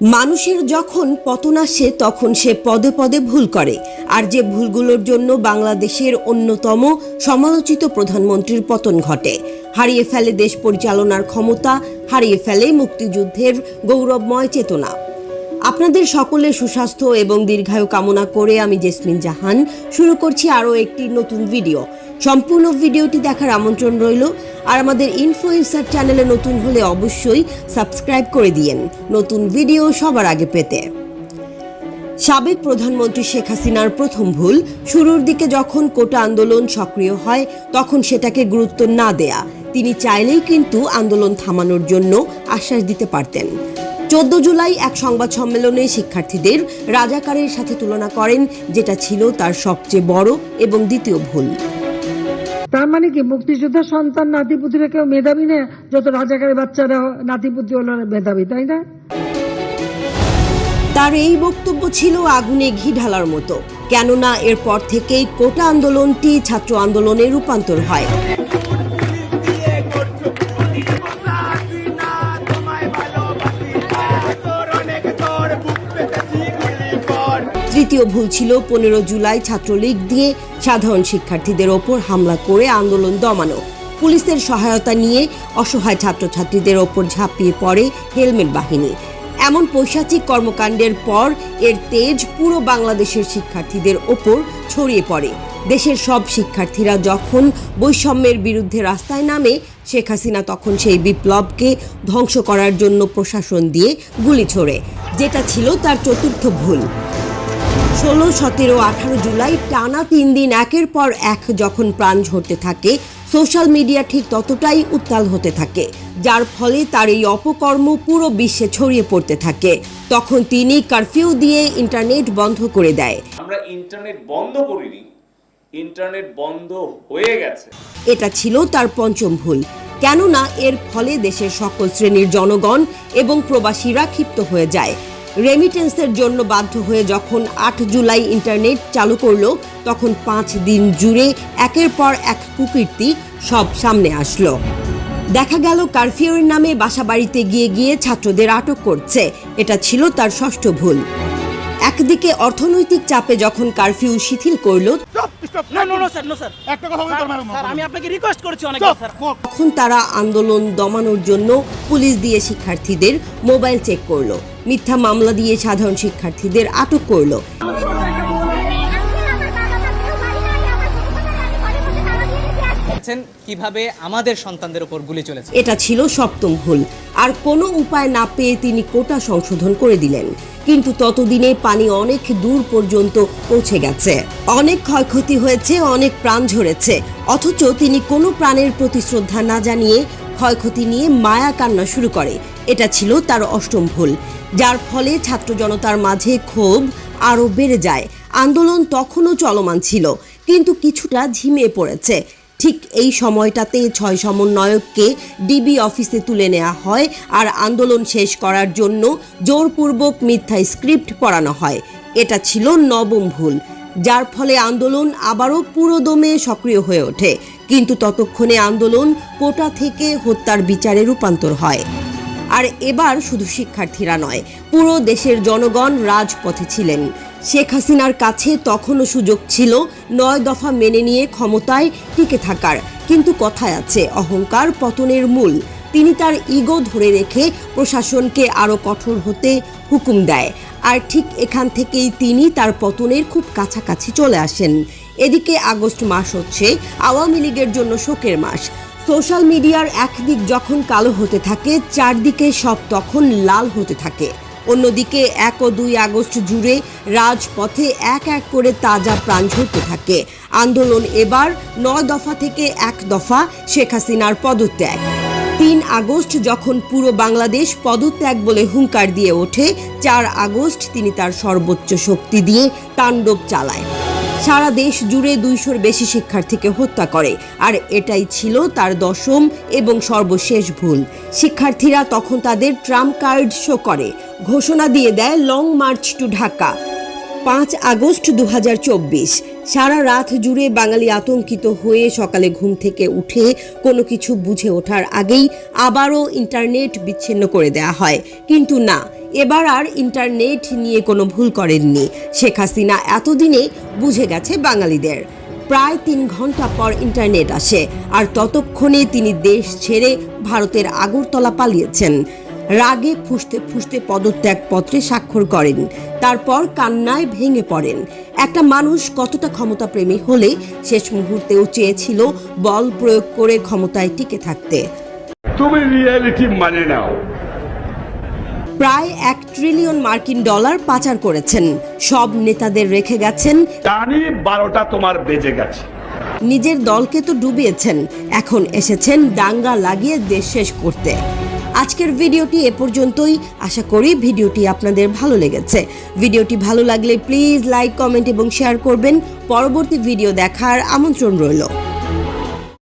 মানুষের যখন পতন আসে, তখন সে পদে পদে ভুল করে। আর যে ভুলগুলোর জন্য বাংলাদেশের অন্যতম সমালোচিত প্রধানমন্ত্রীর পতন ঘটে। হারিয়ে ফেলে দেশ পরিচালনার ক্ষমতা, হারিয়ে ফেলে মুক্তিযুদ্ধের গৌরবময় চেতনা। আপনাদের সকলের সুস্বাস্থ্য এবং দীর্ঘায়ু কামনা করে আমি জেসমিন জাহান। শুরু করছি আরও একটি নতুন ভিডিও সম্পূর্ণ ভিডিওটি দেখার আমন্ত্রণ রইল। আর আমাদের ইনফো ইনফ্লুয়েন্সার চ্যানেলে নতুন হলে অবশ্যই সাবস্ক্রাইব করে দিয়েন। নতুন ভিডিও সবার আগে পেতে। সাবেক প্রধানমন্ত্রী শেখ হাসিনার প্রথম ভুল, শুরুর দিকে যখন কোটা আন্দোলন সক্রিয় হয়, তখন সেটাকে গুরুত্ব না দেয়া। তিনি চাইলেই কিন্তু আন্দোলন থামানোর জন্য আশ্বাস দিতে পারতেন। চোদ্দ জুলাই এক সংবাদ সম্মেলনে শিক্ষার্থীদের রাজাকারের সাথে তুলনা করেন, যেটা ছিল তার সবচেয়ে বড় এবং দ্বিতীয় ভুল। তার মানে কি, মুক্তিযোদ্ধার সন্তান নাতিপুতিরা কেউ মেধাবী না? যত রাজাকারের বাচ্চারা নাতিপুতি হলো মেধাবী, তাই না? তার এই বক্তব্য ছিল আগুনে ঘি ঢালার মতো। কেননা এরপর থেকেই কোটা আন্দোলনটি ছাত্র আন্দোলনে রূপান্তর হয়। তৃতীয় ভুল ছিল। পনেরো জুলাই ছাত্রলীগ দিয়ে সাধারণ শিক্ষার্থীদের ওপর হামলা করে আন্দোলন দমানো। পুলিশের সহায়তা নিয়ে অসহায় ছাত্রছাত্রীদের ওপর ঝাঁপিয়ে পড়ে হেলমেট বাহিনী। এমন পৈশাচিক কর্মকাণ্ডের পর এর তেজ পুরো বাংলাদেশের শিক্ষার্থীদের ওপর ছড়িয়ে পড়ে। দেশের সব শিক্ষার্থীরা যখন বৈষম্যের বিরুদ্ধে রাস্তায় নামে, শেখ হাসিনা তখন সেই বিপ্লবকে ধ্বংস করার জন্য প্রশাসন দিয়ে গুলি ছোড়ে। যেটা ছিল তার চতুর্থ ভুল। ষোলো সতেরো আঠারো জুলাই টানা তিন দিন একের পর এক যখন প্রাণ ঝরতে থাকে সোশ্যাল মিডিয়া ঠিক ততটাই উত্তাল হতে থাকে। যার ফলে তার এই অপকর্ম পুরো বিশ্বে ছড়িয়ে পড়তে থাকে। তখন তিনি কারফিউ দিয়ে ইন্টারনেট বন্ধ করে দেয়। আমরা ইন্টারনেট বন্ধ করিনি। ইন্টারনেট বন্ধ হয়ে গেছে। এটা ছিল তার পঞ্চম ভুল। কেননা এর ফলে দেশের সকল শ্রেণির জনগণ এবং প্রবাসীরা ক্ষিপ্ত হয়ে যায়। রেমিটেন্সের জন্য বাধ্য হয়ে যখন আট জুলাই ইন্টারনেট চালু করল তখন পাঁচ দিন জুড়ে একের পর এক কুকীর্তি সব সামনে আসলো। দেখা গেল কারফিউর নামে বাসা বাড়িতে গিয়ে গিয়ে ছাত্রদের আটক করছে। এটা ছিল তার ষষ্ঠ ভুল। একদিকে অর্থনৈতিক চাপে যখন কারফিউ শিথিল করল না no no sir no sir একটা কথা বলতে পারব না স্যার আমি আপনাকে রিকোয়েস্ট করেছি অনেকবার স্যার। তখন তারা আন্দোলন দমানোর জন্য পুলিশ দিয়ে শিক্ষার্থীদের মোবাইল চেক করল। মিথ্যা মামলা দিয়ে সাধারণ শিক্ষার্থীদের আটক করল। কীভাবে আমাদের সন্তানদের উপর গুলি চলেছে? এটা ছিল সপ্তম ভুল। আর কোনো উপায় না পেয়ে তিনি কোটা সংশোধন করে দিলেন। কিন্তু ততদিনে পানি অনেক দূর পর্যন্ত পৌঁছে গেছে। অনেক ক্ষয়ক্ষতি হয়েছে অনেক প্রাণ ঝরেছে। অথচ তিনি কোনো প্রাণের প্রতি শ্রদ্ধা না জানিয়ে ক্ষয়ক্ষতি নিয়ে মায়া কান্না শুরু করে। এটা ছিল তার অষ্টম ভুল, যার ফলে ছাত্র জনতার মাঝে ক্ষোভ আরও বেড়ে যায়। আন্দোলন তখনও চলমান ছিল, কিন্তু কিছুটা ঝিমিয়ে পড়েছে। ঠিক এই সময়টাতে ছয় সমন্বয়ককে ডিবি অফিসে তুলে নেওয়া হয় আর আন্দোলন শেষ করার জন্য জোরপূর্বক মিথ্যা স্ক্রিপ্ট পড়ানো হয়। এটা ছিল নবম ভুল, যার ফলে আন্দোলন আবারও পুরোদমে সক্রিয় হয়ে ওঠে। কিন্তু ততক্ষণে আন্দোলন কোটা থেকে হত্যার বিচারে রূপান্তর হয়। আর এবার শুধু শিক্ষার্থীরা নয়, পুরো দেশের জনগণ রাজপথে ছিলেন। শেখ হাসিনার কাছে তখনও সুযোগ ছিল, নয় দফা মেনে নিয়ে ক্ষমতায় টিকে থাকার। কিন্তু কথায় আছে, অহংকার পতনের মূল। তিনি তার ইগো ধরে রেখে প্রশাসনকে আরও কঠোর হতে হুকুম দেয়। আর ঠিক এখান থেকেই তিনি তার পতনের খুব কাছাকাছি চলে আসেন। এদিকে আগস্ট মাস হচ্ছে, আওয়ামী লীগের জন্য শোকের মাস। সোশ্যাল মিডিয়ার একদিক যখন কালো হতে থাকে, চারদিকে সব তখন লাল হতে থাকে। অন্যদিকে এক ও দুই আগস্ট জুড়ে রাজপথে এক এক করে তাজা প্রাণ ঝরতে থাকে। আন্দোলন এবার নয় দফা থেকে এক দফা শেখ হাসিনার পদত্যাগ। তিন আগস্ট যখন পুরো বাংলাদেশ পদত্যাগ বলে হুঙ্কার দিয়ে ওঠে, চার আগস্ট তিনি তার সর্বোচ্চ শক্তি দিয়ে তাণ্ডব চালায়। সারা দেশ জুড়ে দুইশোর বেশি শিক্ষার্থীকে হত্যা করে। আর এটাই ছিল তার দশম এবং সর্বশেষ ভুল। শিক্ষার্থীরা তখন তাদের ট্রাম্প কার্ড শো করে। ঘোষণা দিয়ে দেয় লং মার্চ টু ঢাকা। পাঁচ আগস্ট দু হাজার চব্বিশ। সারা রাত জুড়ে বাঙালি আতঙ্কিত হয়ে সকালে ঘুম থেকে উঠে কোনো কিছু বুঝে ওঠার আগেই আবারও ইন্টারনেট বিচ্ছিন্ন করে দেয়া হয়। কিন্তু না, এবার আর ইন্টারনেট নিয়ে কোনো ভুল করেননি। শেখ হাসিনা এতদিনে বুঝে গেছে বাঙালিদের। প্রায় তিন ঘণ্টা পর ইন্টারনেট আসে আর ততক্ষণে তিনি দেশ ছেড়ে ভারতের আগরতলা পালিয়েছেন। রাগে ফুসতে ফুসতে পদত্যাগ পত্রে স্বাক্ষর করেন। তারপর কান্নায় ভেঙে পড়েন। একটা মানুষ কতটা ক্ষমতাপ্রেমী হলে শেষ মুহূর্তেও চেয়েছিল বল প্রয়োগ করে ক্ষমতায় টিকে থাকতে। তুমি রিয়েলিটি মানে নাও। প্রায় এক ট্রিলিয়ন মার্কিন ডলার পাচার করেছেন। সব নেতাদের রেখে গেছেন। জানি বারোটা তোমার বেজে গেছে। নিজের দলকে তো ডুবিয়েছেন। এখন এসেছেন দাঙ্গা লাগিয়ে দেশ শেষ করতে। আজকের ভিডিওটি এ পর্যন্তই। আশা করি ভিডিওটি আপনাদের ভালো লেগেছে। ভিডিওটি ভালো লাগলে প্লিজ লাইক, কমেন্ট এবং শেয়ার করবেন। পরবর্তী ভিডিও দেখার আমন্ত্রণ রইল।